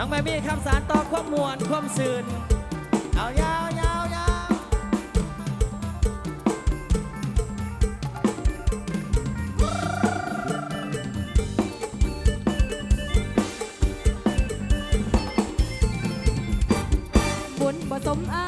น้องแม่มี่คำสารต่อความมวนความสื่นเอายาวยาวยาวบุญผสมอา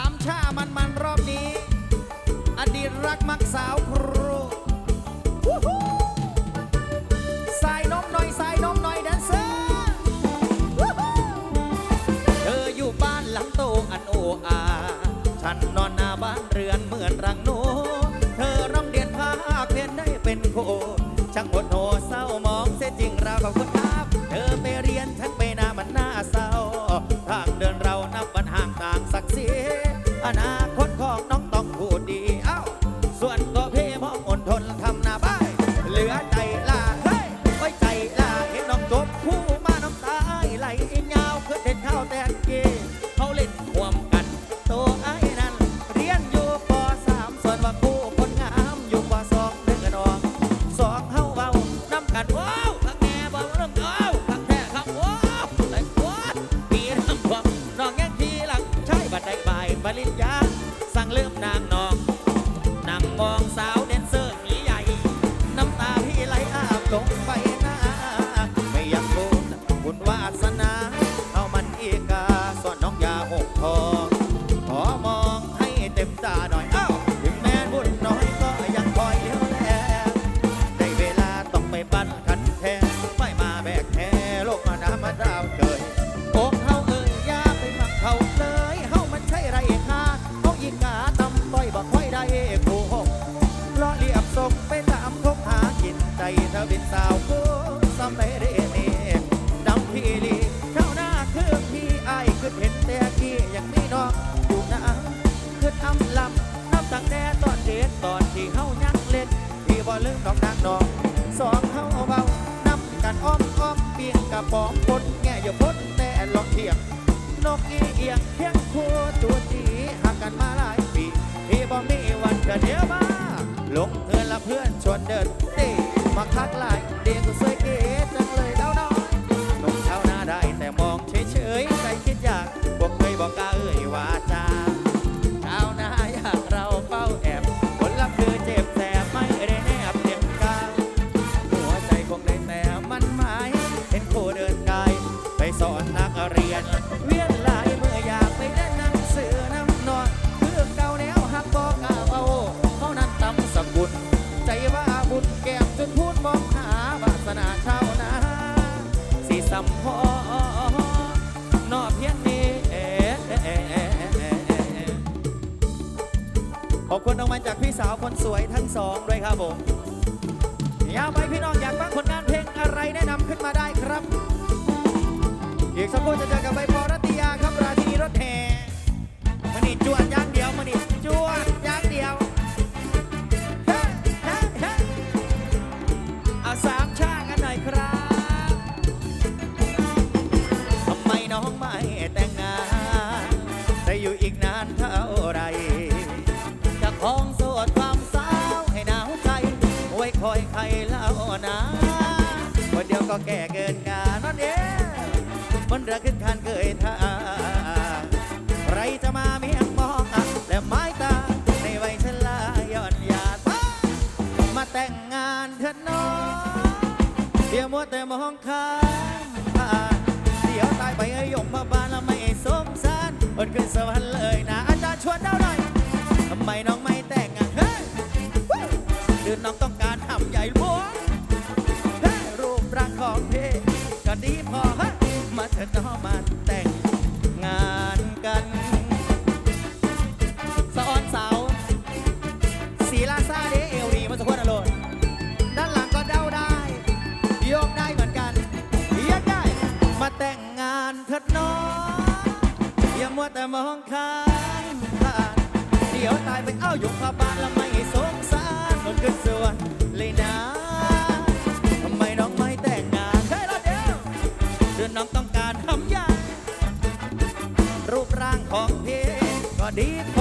ามชามันมันรอบนี้ อดีตรักมักสาวครูสายนมหน่อยสายนมหน่อยแดนเซอร์เธออยู่บ้านหลังโตอันโออา ฉันนอนหน้าบ้านเรือนเหมือนรังโน เธอร้องเดียนภาคเพียนได้เป็นโคช่างอดโหเศร้ามองเสียจริงราวกับคน องคนแง่อย่าพ้นแต่ลองเทียงนกอีเอียงเทียงคู่จูจีห่างกันมาหลายปีพี่บอกมีวันเกิดเดียวมาลงเงินละเพื่อนชวนเดินเต้มาคักหลายเด็กกูสว สัมพอนอเพียงนี้ขอบคุณรางวัลจากพี่สาวคนสวยทั้งสองด้วยครับผมยาวไปพี่น้องอยากฟังผลงานเพลงอะไรแนะนำขึ้นมาได้ครับ อีกสักครู่จะเจอกับใบปอรัตยาครับราชินีรถแห่มันนี่จวดอยางเดียวมันนี่จวด ก็แก่เกินกาลนั่นเองมันเรือขึ้นคานเกยท่าใครจะมาเมียงมองอและไม้ตาในวัยชราย่อนยาตามาแต่งงานเถิดน้องเดี๋ยวมัวแต่มองข้ามผ่านเดี๋ยวตายไปเอ้ยยมมาบ้านแล้วไม่สมสารอดขึ้นสวรรค์เลยนะอาจารย์ชวนเดาหน่อยทำไมน้อง มองข้างผ่านเดี๋ยวตายไปเอ้าอยู่ขบานแล้วไม่สงสารคนขึ้นสวนเลยนะทำไมน้องไม่แต่งงานเฮ้ยรอเดียวเดือนน้องต้องการทำยารูปร่างของพี่ก็ดี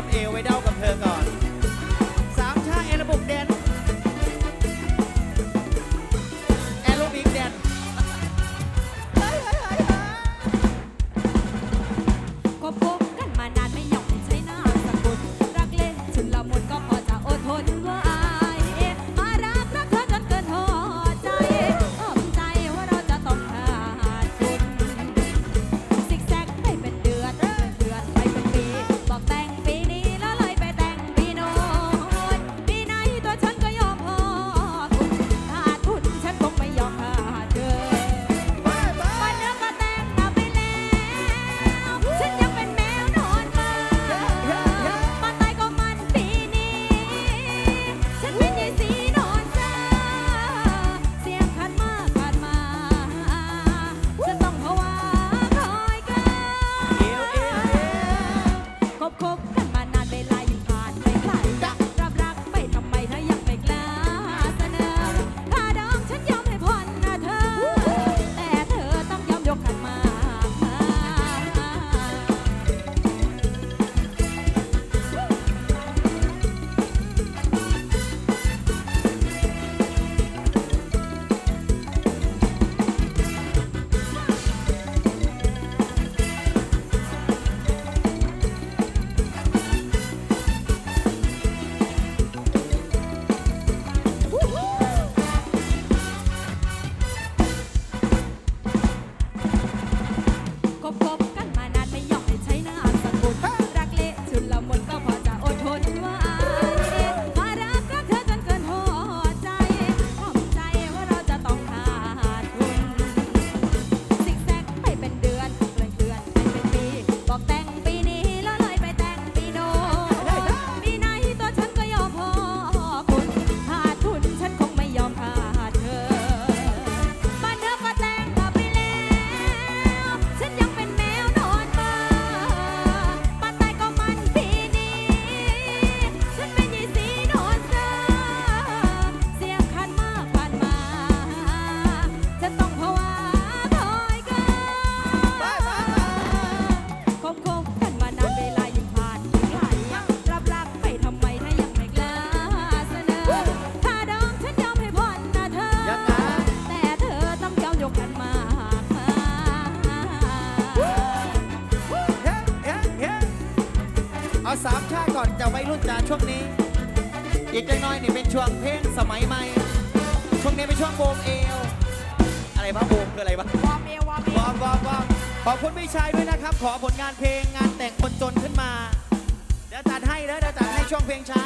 am here without. อีกเล้อยนี่เป็นช่วงเพลงสมัยใหม่ ช่วงนี้เป็นช่วงโบมเอว อะไรบ้างโบมคืออะไรบ้างวอร์มเอววอร์มวอมวอร์มล์ขอบคุณพี่ชายด้วยนะครับ ขอผลงานเพลงงานแต่งคนจนขึ้นมา เดี๋ยวจัดให้แล้วเดี๋ยวจัดให้ช่วงเพลงช้า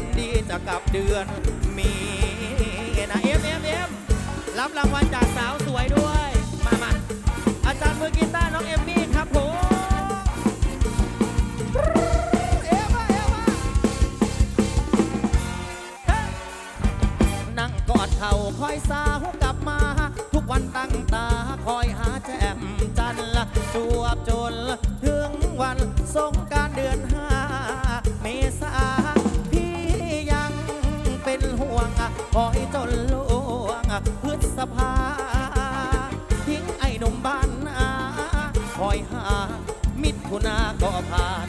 คนดีจะกลับเดือนมีนะเอ็มเอ็มเอ็มรับรางวัลจากสาวสวยด้วย มามาอาจารย์มือกีตาร์น้องเอ็มมี่ครับผมเอมาเอมานั่งกอดเข่าคอยสาวกลับมา ทุกวันตั้งตาคอยหาแจมจันละจวบจนถึงวันสงการเดือน อยจนลวงพืชสภาทิ้งไอ้หนุ่มบ้านนาคอยหา มิถุนาก็ผ่าน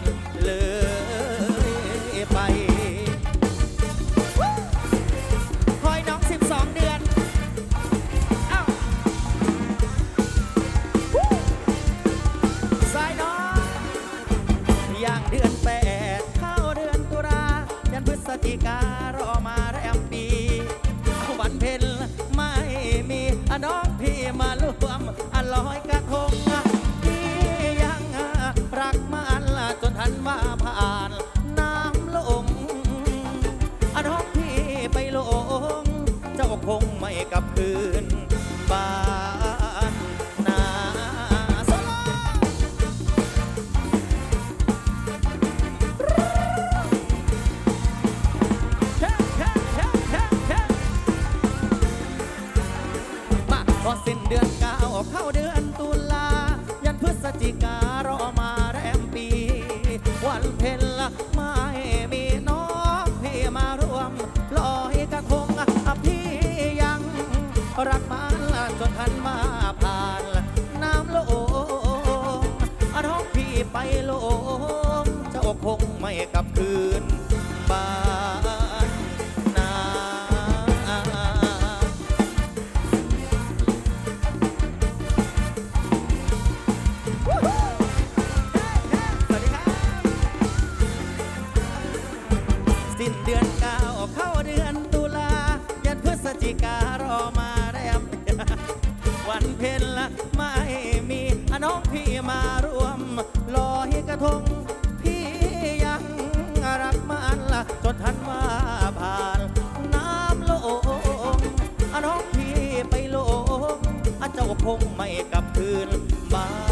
กลับคืน งไม่กลับคืนมา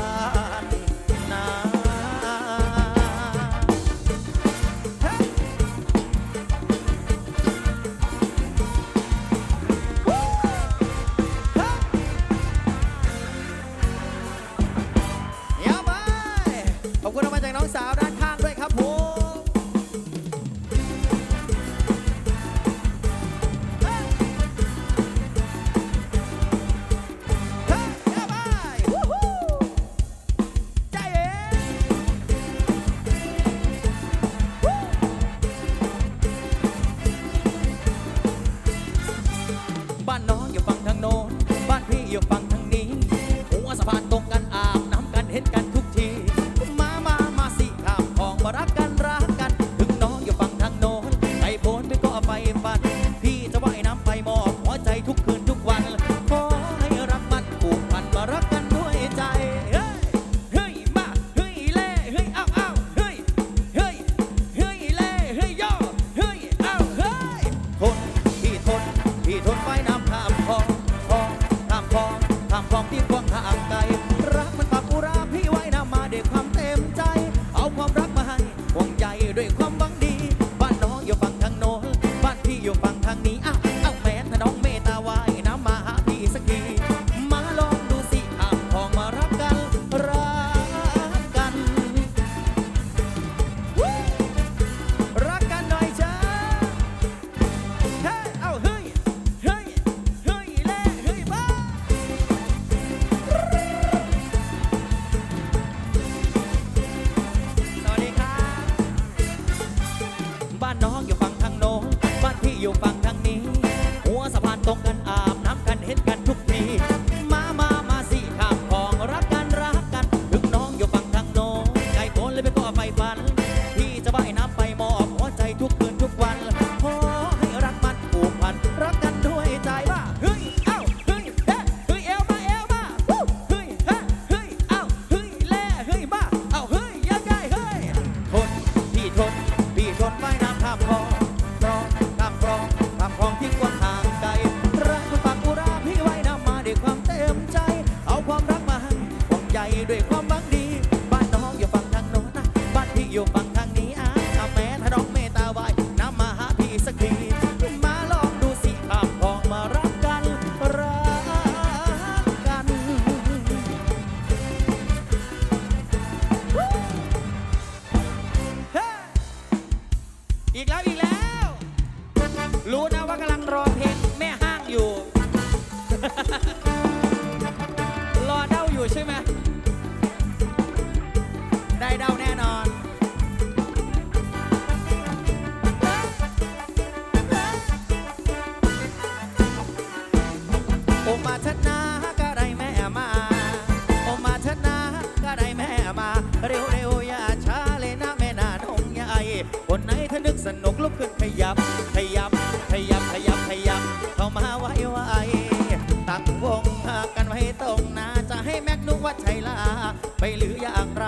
หรืออย่างไร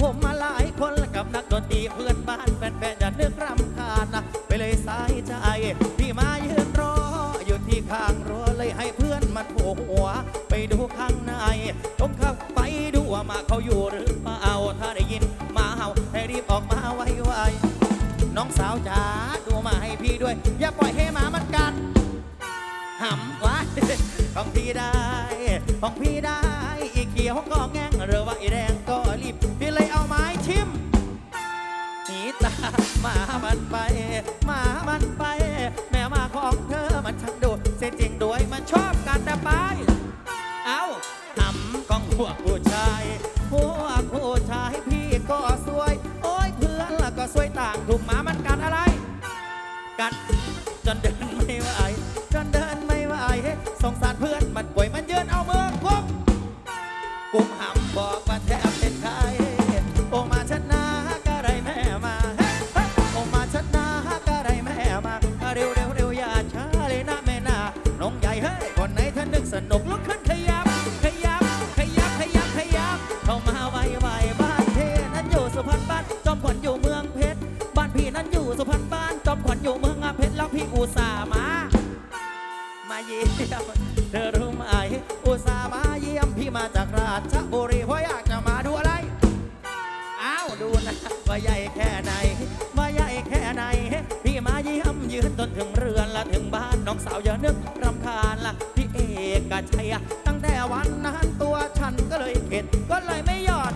ผมมาหลายคนกับนักดนตรีเพื่อนบ้านแฟนๆอย่านึกรำคาญนะไปเลยสายใจพี่มายืนรออยู่ที่ข้างรั้วเลยให้เพื่อนมันโผล่หัว ไปดูข้างในผมข้าไปดูว่ามาเขาอยู่หรือมาเอาถ้าได้ยินมาเห่าให้รีบออกมาไวๆน้องสาวจ๋าดูมาให้พี่ด้วย ไอแดงก็รีบพี่เลยเอาไม้ทิ่มหนีตาหมามันไปมามันไป แม่มาของเธอมันชัางดูเสียจริงด้วยมันชอบกันแต่ไป เอาทำของพวกผู้ชายพวกผู้ชายพี่ก็สวย โอ้ยเพื่อนแล้วก็สวยต่างถูกหมามัน ไหน พี่มาเยี่ยมยืนจนถึงเรือนและถึงบ้านน้องสาวอย่านึกรำคาญละพี่เอกกชัยตั้งแต่วันนั้นตัวฉันก็เลยเข็ดก็เลยไม่ยอด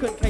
ขึ้นข